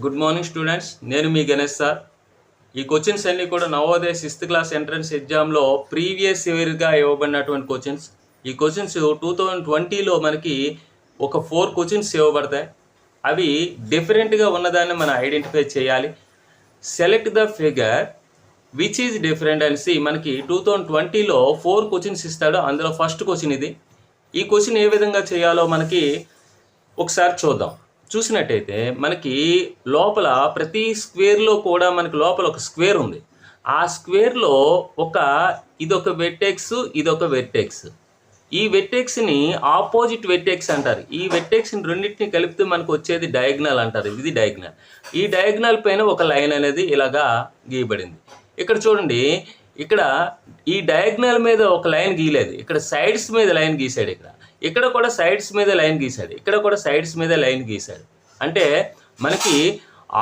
Good morning students నేను మీ Ganesh sir. ఈ క్వశ్చన్స్ అన్నీ కూడా నవోదయ సిక్స్త్ క్లాస్ ఎంట్రన్స్ ఎగ్జామ్లో ప్రీవియస్ ఇయర్గా ఇవ్వబడినటువంటి క్వశ్చన్స్ ఈ క్వశ్చన్స్ టూ థౌజండ్ ట్వంటీలో మనకి ఒక ఫోర్ క్వశ్చన్స్ ఇవ్వబడతాయి. అవి డిఫరెంట్గా ఉన్నదాన్ని మనం ఐడెంటిఫై చేయాలి. Select the figure which is different అనేసి మనకి టూ థౌజండ్ ట్వంటీలో ఫోర్ క్వశ్చన్స్ ఇస్తాడు. అందులో ఫస్ట్ క్వశ్చన్ ఇది. ఈ క్వశ్చన్ ఏ విధంగా చేయాలో మనకి ఒకసారి చూద్దాం. చూసినట్టయితే మనకి లోపల ప్రతి స్క్వేర్లో కూడా మనకి లోపల ఒక స్క్వేర్ ఉంది. ఆ స్క్వేర్లో ఒక ఇదొక వెట్టెక్స్ ఇదొక వెట్టెక్స్ ఈ వెట్టెక్స్ని ఆపోజిట్ వెట్టెక్స్ అంటారు. ఈ వెట్టెక్స్ని రెండింటిని కలిపితే మనకు వచ్చేది డయాగ్నల్ అంటారు. ఇది డయాగ్నల్ ఈ డయాగ్నల్ పైన ఒక లైన్ అనేది ఇలాగా గీయబడింది. ఇక్కడ చూడండి ఇక్కడ ఈ డయాగ్నల్ మీద ఒక లైన్ గీయలేదు. ఇక్కడ సైడ్స్ మీద లైన్ గీసాడు ఇక్కడ. ఇక్కడ కూడా సైడ్స్ మీద లైన్ గీసాడు ఇక్కడ కూడా సైడ్స్ మీద లైన్ గీసాడు అంటే మనకి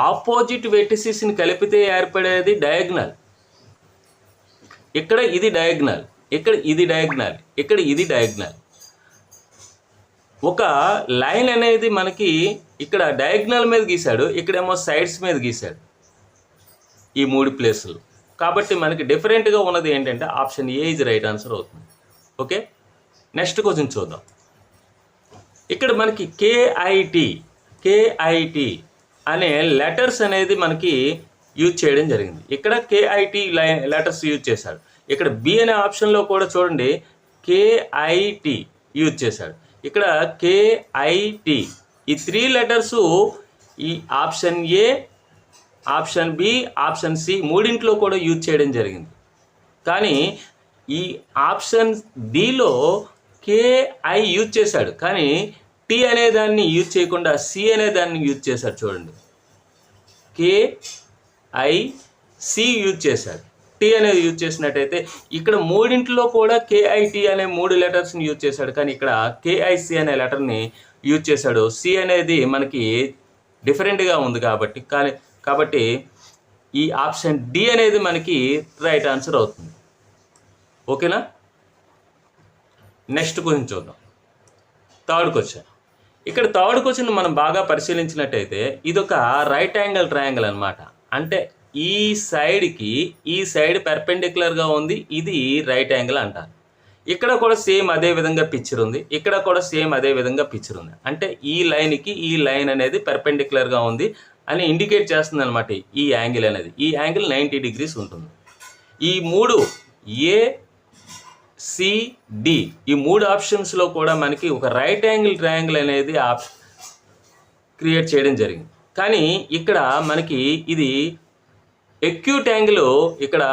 ఆపోజిట్ వెటిసిస్ని కలిపితే ఏర్పడేది డయాగ్నల్. ఇక్కడ ఇది డయాగ్నల్ ఇక్కడ ఇది డయాగ్నల్ ఇక్కడ ఇది డయాగ్నల్. ఒక లైన్ అనేది మనకి ఇక్కడ డయాగ్నల్ మీద గీశాడు ఇక్కడేమో సైడ్స్ మీద గీశాడు. ఈ మూడు ప్లేసులు కాబట్టి మనకి డిఫరెంట్గా ఉన్నది ఏంటంటే option A is right answer అవుతుంది. ఓకే నెక్స్ట్ క్వశ్చన్ చూద్దాం. ఇక్కడ మనకి కేఐటి కేఐటి అనే లెటర్స్ అనేది మనకి యూజ్ చేయడం జరిగింది. ఇక్కడ కేఐటి లెటర్స్ యూజ్ చేశాడు. ఇక్కడ బి అనే ఆప్షన్లో కూడా చూడండి కేఐటి యూజ్ చేశాడు. ఇక్కడ కేఐటి ఈ త్రీ లెటర్స్ ఈ option A option B option C మూడింట్లో కూడా యూజ్ చేయడం జరిగింది. కానీ ఈ ఆప్షన్ డిలో కేఐ యూజ్ చేశాడు. కానీ టీ అనే దాన్ని యూజ్ చేయకుండా సి అనే దాన్ని యూజ్ చేశాడు చూడండి. కే ఐ సి యూజ్ చేశాడు. టీ అనేది యూజ్ చేసినట్టయితే ఇక్కడ మూడింటిలో కూడా కేఐటి అనే మూడు లెటర్స్ని యూజ్ చేశాడు. కానీ ఇక్కడ కేఐసి అనే లెటర్ని యూజ్ చేశాడు. సి అనేది మనకి డిఫరెంట్గా ఉంది కాబట్టి కానీ కాబట్టి ఈ ఆప్షన్ డి అనేది మనకి రైట్ ఆన్సర్ అవుతుంది. ఓకేనా నెక్స్ట్ క్వశ్చన్ చూద్దాం. థర్డ్ క్వశ్చన్ ఇక్కడ థర్డ్ క్వశ్చన్ మనం బాగా పరిశీలించినట్టయితే ఇదొక రైట్ యాంగిల్ ట్రయాంగిల్ అనమాట అంటే ఈ సైడ్కి ఈ సైడ్ పెర్పెండిక్యులర్గా ఉంది ఇది రైట్ యాంగిల్ అంటారు. ఇక్కడ కూడా సేమ్ అదే విధంగా పిక్చర్ ఉంది ఇక్కడ కూడా సేమ్ అదే విధంగా పిక్చర్ ఉంది. అంటే ఈ లైన్కి ఈ లైన్ అనేది పెర్పెండిక్యులర్గా ఉంది అని ఇండికేట్ చేస్తుంది అనమాట ఈ యాంగిల్ అనేది. ఈ యాంగిల్ నైంటీ డిగ్రీస్ ఉంటుంది. ఈ మూడు ఏ సిడి ఈ మూడు ఆప్షన్స్లో కూడా మనకి ఒక రైట్ యాంగిల్ ట్రయాంగిల్ అనేది క్రియేట్ చేయడం జరిగింది. కానీ ఇక్కడ మనకి ఇది ఎక్యూట్ యాంగిల్ ఇక్కడ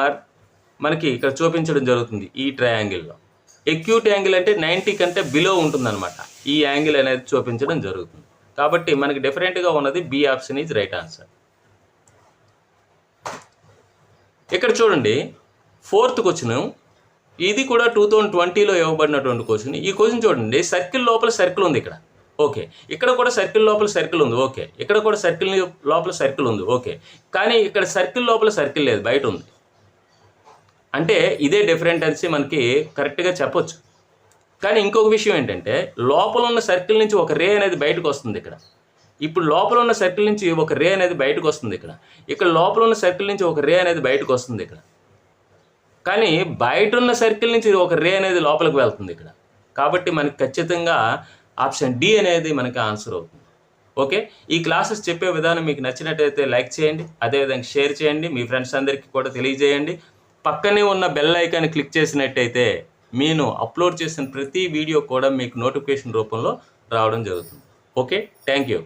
మనకి ఇక్కడ చూపించడం జరుగుతుంది ఈ ట్రయాంగిల్లో ఎక్యూట్ యాంగిల్ అంటే నైంటీ కంటే బిలో ఉంటుందన్నమాట. ఈ యాంగిల్ అనేది చూపించడం జరుగుతుంది. కాబట్టి మనకి డిఫరెంట్గా ఉన్నది B option is right answer ఇక్కడ చూడండి ఫోర్త్ క్వశ్చన్ ఇది కూడా టూ థౌజండ్ ట్వంటీలో ఇవ్వబడినటువంటి క్వశ్చన్ ఈ క్వశ్చన్ చూడండి. సర్కిల్ లోపల సర్కిల్ ఉంది ఇక్కడ. ఓకే ఇక్కడ కూడా సర్కిల్ లోపల సర్కిల్ ఉంది. ఓకే ఇక్కడ కూడా సర్కిల్ లోపల సర్కిల్ ఉంది. ఓకే కానీ ఇక్కడ సర్కిల్ లోపల సర్కిల్ లేదు. బయట ఉంది. అంటే ఇదే డిఫరెంట్ అనేసి మనకి కరెక్ట్గా చెప్పొచ్చు. కానీ ఇంకొక విషయం ఏంటంటే లోపల ఉన్న సర్కిల్ నుంచి ఒక రే అనేది బయటకు వస్తుంది ఇక్కడ. ఇప్పుడు లోపల ఉన్న సర్కిల్ నుంచి ఒక రే అనేది బయటకు వస్తుంది ఇక్కడ. ఇక్కడ లోపల ఉన్న సర్కిల్ నుంచి ఒక రే అనేది బయటకు వస్తుంది ఇక్కడ. కానీ బయట ఉన్న సర్కిల్ నుంచి ఒక రే అనేది లోపలికి వెళ్తుంది ఇక్కడ. కాబట్టి మనకి ఖచ్చితంగా ఆప్షన్ డి అనేది మనకి ఆన్సర్ అవుతుంది. ఓకే? ఈ క్లాసెస్ చెప్పే విధానం మీకు నచ్చినట్టయితే లైక్ చేయండి అదేవిధంగా షేర్ చేయండి మీ ఫ్రెండ్స్ అందరికీ కూడా తెలియజేయండి. పక్కనే ఉన్న బెల్ ఐకాన్ క్లిక్ చేసినట్టయితే నేను అప్లోడ్ చేసిన ప్రతి వీడియో కూడా మీకు నోటిఫికేషన్ రూపంలో రావడం జరుగుతుంది. ఓకే? Thank you.